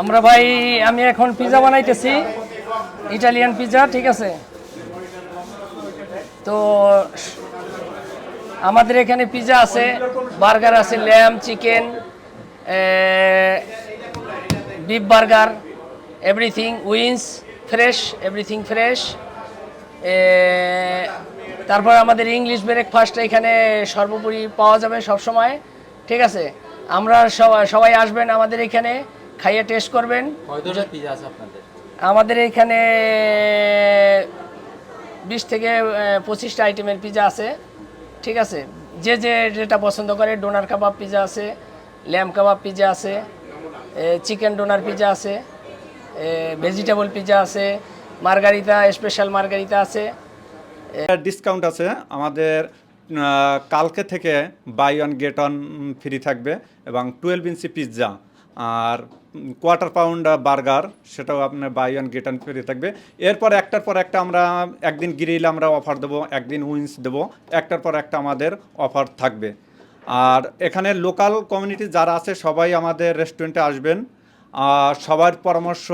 আমরা ভাই, আমি এখন পিজা বানাইতেছি। ইটালিয়ান পিজা ঠিক আছে? তো, আমাদের এখানে পিজা আছে বার্গার আছে lamb chicken beef burger everything wins fresh everything fresh তারপর আমাদের ইংলিশ ব্রেকফাস্ট এখানে সর্বোপরি পাওয়া যাবে সব সময় ঠিক আছে? আমরা সবাই সবাই আসবেন আমাদের এখানে খাইয়ে টেস্ট করবেন। আমাদের এখানে বিশ থেকে পঁচিশটা আইটেমের পিজা আছে। ঠিক আছে? যে যে যেটা পছন্দ করে ডোনার কাবাব পিজা আছে ল্যাম কাবাব পিজা আছে চিকেন ডোনার পিজা আছে ভেজিটেবল পিজা আছে মার্গারিতা স্পেশাল মার্গারিতা আছে। ডিসকাউন্ট আছে আমাদের কালকে থেকে buy one get one free থাকবে এবং টুয়েলভ ইঞ্চি পিৎজা আর কোয়ার্টার পাউন্ড বার্গার সেটাও আপনার buy one get one free থাকবে। এরপর একটার পর একটা আমরা, একদিন গ্রিল আমরা অফার দেবো, একদিন উইন্স দেবো, একটার পর একটা আমাদের অফার থাকবে। আর এখানে লোকাল কমিউনিটি যারা আছে, সবাই আমাদের রেস্টুরেন্টে আসবেন। সবার পরামর্শ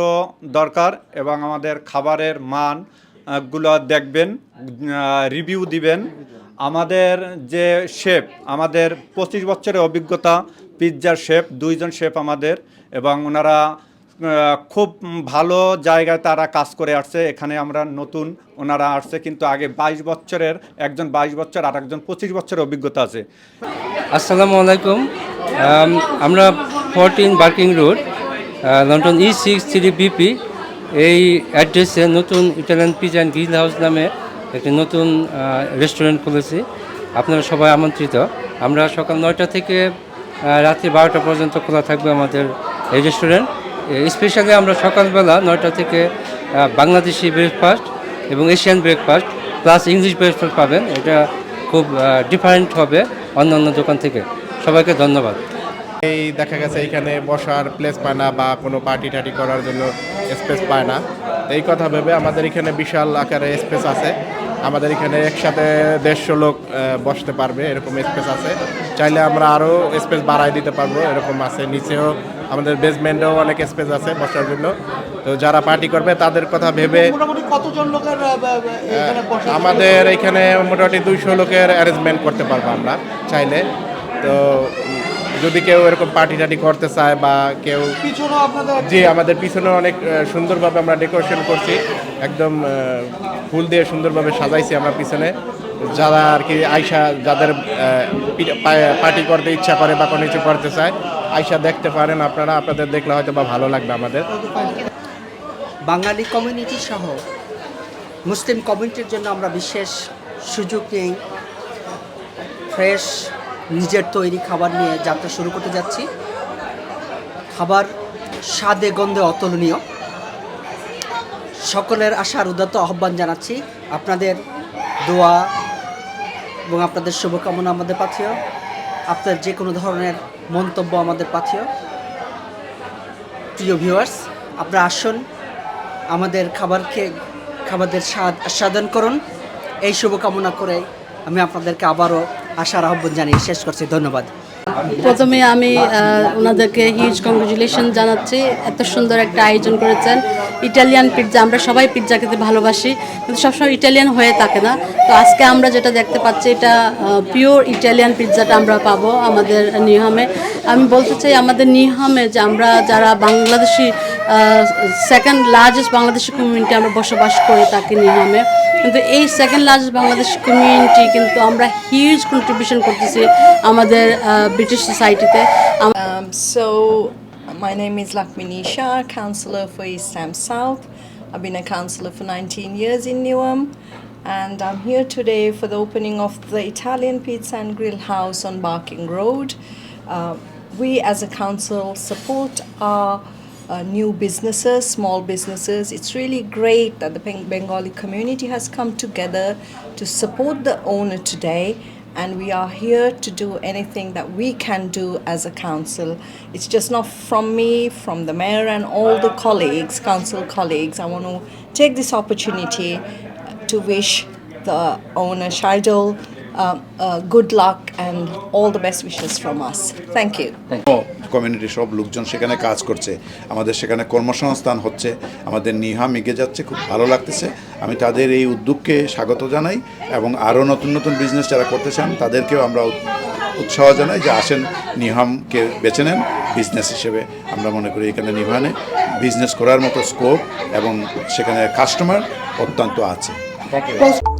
দরকার এবং আমাদের খাবারের মানগুলো দেখবেন রিভিউ দিবেন। আমাদের যে শেফ আমাদের পঁচিশ বছরের অভিজ্ঞতা, পিৎজার শেফ দুইজন শেফ আমাদের এবং ওনারা খুব ভালো জায়গায় তারা কাজ করে আসছে। এখানে আমরা নতুন ওনারা আসছে, কিন্তু আগে বাইশ বছরের, একজন বাইশ বছর আর একজন পঁচিশ বছরের অভিজ্ঞতা আছে। আসসালামু আলাইকুম। আমরা fourteen Barking Road London E six three BP এই অ্যাড্রেসে নতুন Italian pizza and grill house নামে একটি নতুন রেস্টুরেন্ট খুলেছি। আপনারা সবাই আমন্ত্রিত। আমরা সকাল নয়টা থেকে রাত্রি বারোটা পর্যন্ত খোলা থাকবে আমাদের এই রেস্টুরেন্ট স্পেশালি আমরা সকালবেলা নয়টা থেকে বাংলাদেশি ব্রেকফাস্ট এবং Asian breakfast plus English breakfast পাবেন। এটা খুব ডিফারেন্ট হবে অন্যান্য দোকান থেকে। সবাইকে ধন্যবাদ। এই দেখা গেছে এখানে বসার প্লেস পায় না বা কোনো পার্টি টার্টি করার জন্য স্পেস পায় না। এই কথা ভেবে আমাদের এখানে বিশাল আকারে স্পেস আছে। আমাদের এখানে একসাথে দেড়শো লোক বসতে পারবে এরকম স্পেস আছে। চাইলে আমরা আরও স্পেস বাড়াই দিতে পারব এরকম আছে। নিচেও আমাদের বেসমেন্টেও অনেক স্পেস আছে বসার জন্য। তো যারা পার্টি করবে তাদের কথা ভেবে আমাদের এখানে মোটামুটি দুইশো লোকের অ্যারেঞ্জমেন্ট করতে পারব আমরা চাইলে। তো যদি কেউ এরকম পার্টি টাটি করতে চায় বা কেউ জি আমাদের পিছনে অনেক সুন্দরভাবে আমরা ডেকোরেশন করছি। একদম ফুল দিয়ে সুন্দরভাবে সাজাইছি আমরা পিছনে। যারা আর কি আয়সা যাদের পার্টি করতে ইচ্ছা করে বা কোনো কিছু করতে চায় আয়সা দেখতে পারেন আপনারা আপনাদের দেখলে হয়তো বা ভালো লাগবে আমাদের। বাঙালি কমিউনিটি সহ মুসলিম কমিউনিটির জন্য আমরা বিশেষ সুযোগ নিয়ে ফ্রেশ নিজের তৈরি খাবার নিয়ে যাত্রা শুরু করতে যাচ্ছি। খাবার স্বাদে, গন্ধে অতুলনীয়। সকলের আশার উদাত্ত আহ্বান জানাচ্ছি আপনাদের দোয়া এবং আপনাদের শুভকামনা আমাদের পাথেয়। আপনার যে কোনো ধরনের মন্তব্য আমাদের পাথেয়। প্রিয় ভিউয়ার্স আপনারা আসুন, আমাদের খাবার খেয়ে খাবারের স্বাদ আস্বাদন করুন। এই শুভকামনা করে আমি আপনাদেরকে আবারও আশার আহ্বান জানিয়ে শেষ করছি, ধন্যবাদ। প্রথমে আমি ওনাদেরকে হিউজ কংগ্রেচুলেশন জানাচ্ছি। এত সুন্দর একটা আয়োজন করেছেন। ইটালিয়ান পিৎজা আমরা সবাই পিৎজা খেতে ভালোবাসি, কিন্তু সবসময় ইটালিয়ান হয়ে থাকে না। তো আজকে আমরা যেটা দেখতে পাচ্ছি, এটা পিওর ইটালিয়ান পিৎজাটা আমরা পাবো আমাদের নিহামে। আমি বলতে চাই, আমাদের নিহামে যে আমরা যারা Bangladeshi second largest Bangladeshi community আমরা বসবাস করে থাকি নিহামে কিন্তু এই সেকেন্ড লার্জেস্ট বাংলাদেশ কমিউনিটি কিন্তু আমরা হিউজ কন্ট্রিবিউশন করতেছি আমাদের ব্রিটিশ সোসাইটিতে Um, so, my name is Lakminisha, councillor for East Ham South. I've been a councillor for 19 years in Newham, and I'm here today for the opening of the Italian Pizza and Grill House on Barking Road. Uh, we, as a council, support our uh, new businesses, small businesses. It's really great that the Bengali community has come together to support the owner today and we are here to do anything that we can do as a council. It's just not from me, from the mayor and all the colleagues, council colleagues. I want to take this opportunity to wish the owner Shaidul uh, good luck and all the best wishes from us. Thank you. কমিউনিটির সব লোকজন সেখানে কাজ করছে। আমাদের সেখানে কর্মসংস্থান হচ্ছে। আমাদের নিহাম এগিয়ে যাচ্ছে খুব ভালো লাগতেছে। আমি তাদের এই উদ্যোগকে স্বাগত জানাই এবং আরও নতুন নতুন বিজনেস যারা করতে চান তাদেরকেও আমরা উৎসাহ জানাই যে আসেন নিহামকে বেছে নেন বিজনেস হিসেবে আমরা মনে করি এখানে নিহানে বিজনেস করার মতো স্কোপ এবং সেখানে কাস্টমার অত্যন্ত আছে। Thank you